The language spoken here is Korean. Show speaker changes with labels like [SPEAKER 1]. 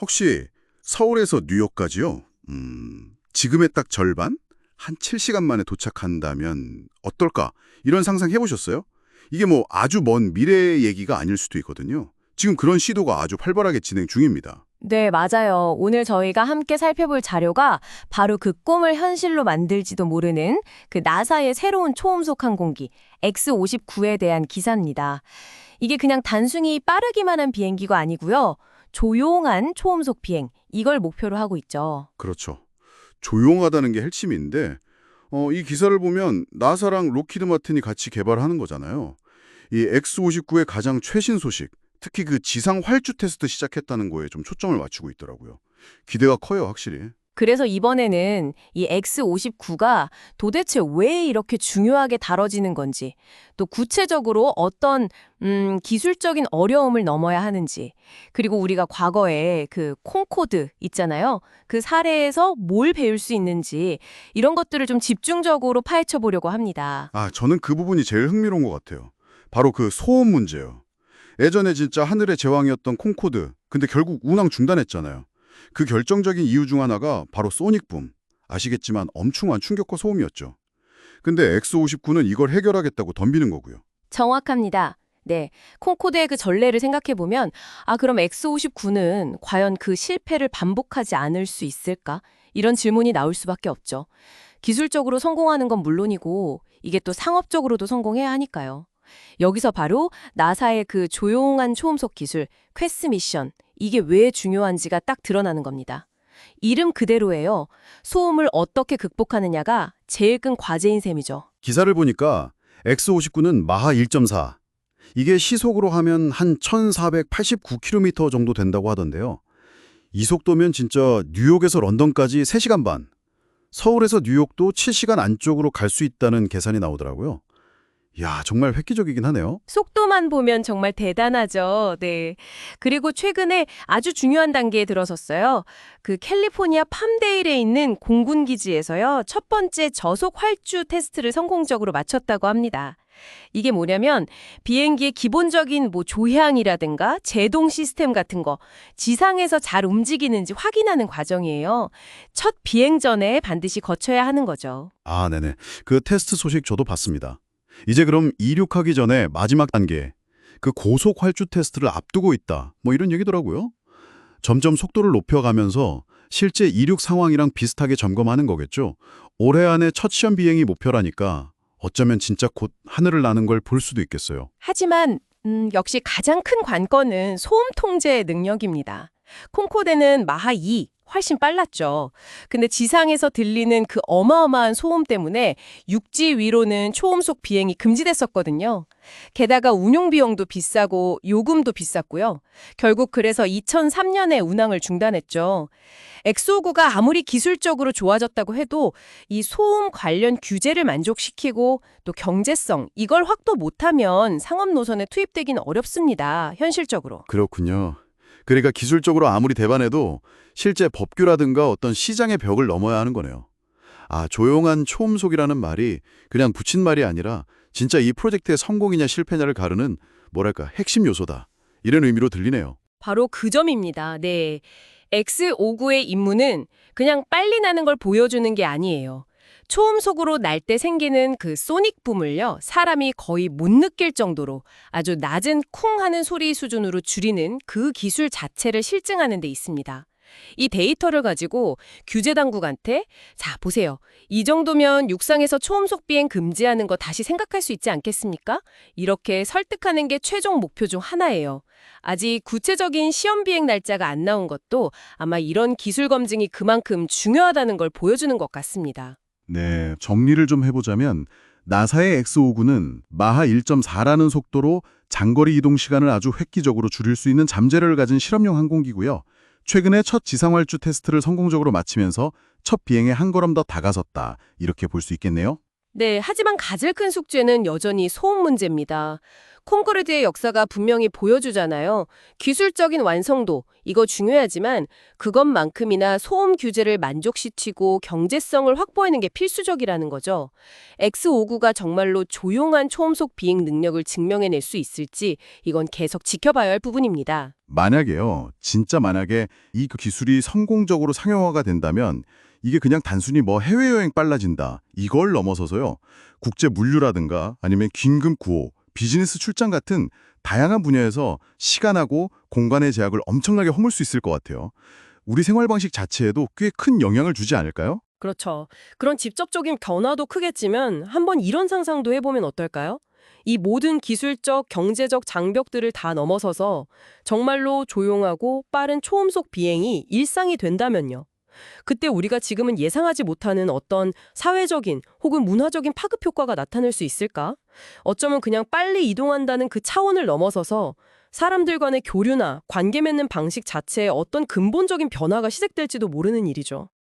[SPEAKER 1] 혹시 서울에서 뉴욕까지요? 음, 지금의 딱 절반? 한 7시간 만에 도착한다면 어떨까? 이런 상상 해보셨어요? 이게 뭐 아주 먼 미래의 얘기가 아닐 수도 있거든요. 지금 그런 시도가 아주 활발하게 진행 중입니다.
[SPEAKER 2] 네, 맞아요. 오늘 저희가 함께 살펴볼 자료가 바로 그 꿈을 현실로 만들지도 모르는 그 나사의 새로운 초음속 항공기 X-59에 대한 기사입니다. 이게 그냥 단순히 빠르기만 한 비행기가 아니고요. 조용한 초음속 비행, 이걸 목표로 하고 있죠.
[SPEAKER 1] 그렇죠. 조용하다는 게 핵심인데 어, 이 기사를 보면 나사랑 로키드 마틴이 같이 개발하는 거잖아요. 이 X-59의 가장 최신 소식, 특히 그 지상 활주 테스트 시작했다는 거에 좀 초점을 맞추고 있더라고요. 기대가 커요, 확실히.
[SPEAKER 2] 그래서 이번에는 이 X-59가 도대체 왜 이렇게 중요하게 다뤄지는 건지, 또 구체적으로 어떤 음, 기술적인 어려움을 넘어야 하는지, 그리고 우리가 과거에 그 콩코드 있잖아요. 그 사례에서 뭘 배울 수 있는지 이런 것들을 좀 집중적으로 파헤쳐 보려고 합니다.
[SPEAKER 1] 아, 저는 그 부분이 제일 흥미로운 것 같아요. 바로 그 소음 문제요. 예전에 진짜 하늘의 제왕이었던 콩코드, 근데 결국 운항 중단했잖아요. 그 결정적인 이유 중 하나가 바로 소닉붐. 아시겠지만 엄청난 충격과 소음이었죠. 근데 X-59는 이걸 해결하겠다고 덤비는 거고요.
[SPEAKER 2] 정확합니다. 네. 콩코드의 그 전례를 생각해 보면 아 그럼 X59는 과연 그 실패를 반복하지 않을 수 있을까? 이런 질문이 나올 수밖에 없죠. 기술적으로 성공하는 건 물론이고 이게 또 상업적으로도 성공해야 하니까요. 여기서 바로 나사의 그 조용한 초음속 기술 퀘스 미션 이게 왜 중요한지가 딱 드러나는 겁니다. 이름 그대로예요. 소음을 어떻게 극복하느냐가 제일 큰 과제인 셈이죠.
[SPEAKER 1] 기사를 보니까 X-59는 마하 1.4. 이게 시속으로 하면 한 1489km 정도 된다고 하던데요. 이 속도면 진짜 뉴욕에서 런던까지 3시간 반. 서울에서 뉴욕도 7시간 안쪽으로 갈 수 있다는 계산이 나오더라고요. 야, 정말 획기적이긴 하네요.
[SPEAKER 2] 속도만 보면 정말 대단하죠. 네. 그리고 최근에 아주 중요한 단계에 들어섰어요. 그 캘리포니아 팜데일에 있는 공군 기지에서요. 첫 번째 저속 활주 테스트를 성공적으로 마쳤다고 합니다. 이게 뭐냐면 비행기의 기본적인 뭐 조향이라든가 제동 시스템 같은 거 지상에서 잘 움직이는지 확인하는 과정이에요. 첫 비행 전에 반드시 거쳐야 하는 거죠.
[SPEAKER 1] 아, 네네. 그 테스트 소식 저도 봤습니다. 이제 그럼 이륙하기 전에 마지막 단계, 그 고속 활주 테스트를 앞두고 있다. 뭐 이런 얘기더라고요. 점점 속도를 높여가면서 실제 이륙 상황이랑 비슷하게 점검하는 거겠죠. 올해 안에 첫 시험 비행이 목표라니까 어쩌면 진짜 곧 하늘을 나는 걸 볼 수도 있겠어요.
[SPEAKER 2] 하지만 음, 역시 가장 큰 관건은 소음 통제 능력입니다. 콩코드는 마하 2, 훨씬 빨랐죠. 근데 지상에서 들리는 그 어마어마한 소음 때문에 육지 위로는 초음속 비행이 금지됐었거든요. 게다가 운용 비용도 비싸고 요금도 비쌌고요. 결국 그래서 2003년에 운항을 중단했죠. 엑소구가 아무리 기술적으로 좋아졌다고 해도 이 소음 관련 규제를 만족시키고 또 경제성 이걸 확보 못하면 상업 노선에 투입되기는 어렵습니다. 현실적으로.
[SPEAKER 1] 그렇군요. 그러니까 기술적으로 아무리 대반해도 실제 법규라든가 어떤 시장의 벽을 넘어야 하는 거네요. 아, 조용한 초음속이라는 말이 그냥 붙인 말이 아니라 진짜 이 프로젝트의 성공이냐 실패냐를 가르는 뭐랄까 핵심 요소다. 이런 의미로 들리네요.
[SPEAKER 2] 바로 그 점입니다. 네. X59의 임무는 그냥 빨리 나는 걸 보여주는 게 아니에요. 초음속으로 날 때 생기는 그 소닉 붐을요, 사람이 거의 못 느낄 정도로 아주 낮은 쿵 하는 소리 수준으로 줄이는 그 기술 자체를 실증하는 데 있습니다. 이 데이터를 가지고 규제 당국한테 자, 보세요. 이 정도면 육상에서 초음속 비행 금지하는 거 다시 생각할 수 있지 않겠습니까? 이렇게 설득하는 게 최종 목표 중 하나예요. 아직 구체적인 시험 비행 날짜가 안 나온 것도 아마 이런 기술 검증이 그만큼 중요하다는 걸 보여주는 것 같습니다.
[SPEAKER 1] 네, 정리를 좀 해보자면 나사의 X-59는 마하 1.4라는 속도로 장거리 이동 시간을 아주 획기적으로 줄일 수 있는 잠재력을 가진 실험용 항공기고요. 최근에 첫 지상활주 테스트를 성공적으로 마치면서 첫 비행에 한 걸음 더 다가섰다. 이렇게 볼 수 있겠네요.
[SPEAKER 2] 네, 하지만 가장 큰 숙제는 여전히 소음 문제입니다. 콘크리트의 역사가 분명히 보여주잖아요. 기술적인 완성도, 이거 중요하지만 그것만큼이나 소음 규제를 만족시키고 경제성을 확보하는 게 필수적이라는 거죠. X59가 정말로 조용한 초음속 비행 능력을 증명해낼 수 있을지 이건 계속 지켜봐야 할 부분입니다.
[SPEAKER 1] 만약에요. 진짜 만약에 이그 기술이 성공적으로 상용화가 된다면 이게 그냥 단순히 뭐 해외여행 빨라진다. 이걸 넘어서서요. 국제 물류라든가 아니면 긴급 구호, 비즈니스 출장 같은 다양한 분야에서 시간하고 공간의 제약을 엄청나게 허물 수 있을 것 같아요. 우리 생활 방식 자체에도 꽤 큰 영향을 주지 않을까요?
[SPEAKER 2] 그렇죠. 그런 직접적인 변화도 크겠지만 한번 이런 상상도 해보면 어떨까요? 이 모든 기술적, 경제적 장벽들을 다 넘어서서 정말로 조용하고 빠른 초음속 비행이 일상이 된다면요. 그때 우리가 지금은 예상하지 못하는 어떤 사회적인 혹은 문화적인 파급 효과가 나타날 수 있을까? 어쩌면 그냥 빨리 이동한다는 그 차원을 넘어서서 사람들 간의 교류나 관계 맺는 방식 자체에 어떤 근본적인 변화가 시작될지도 모르는 일이죠.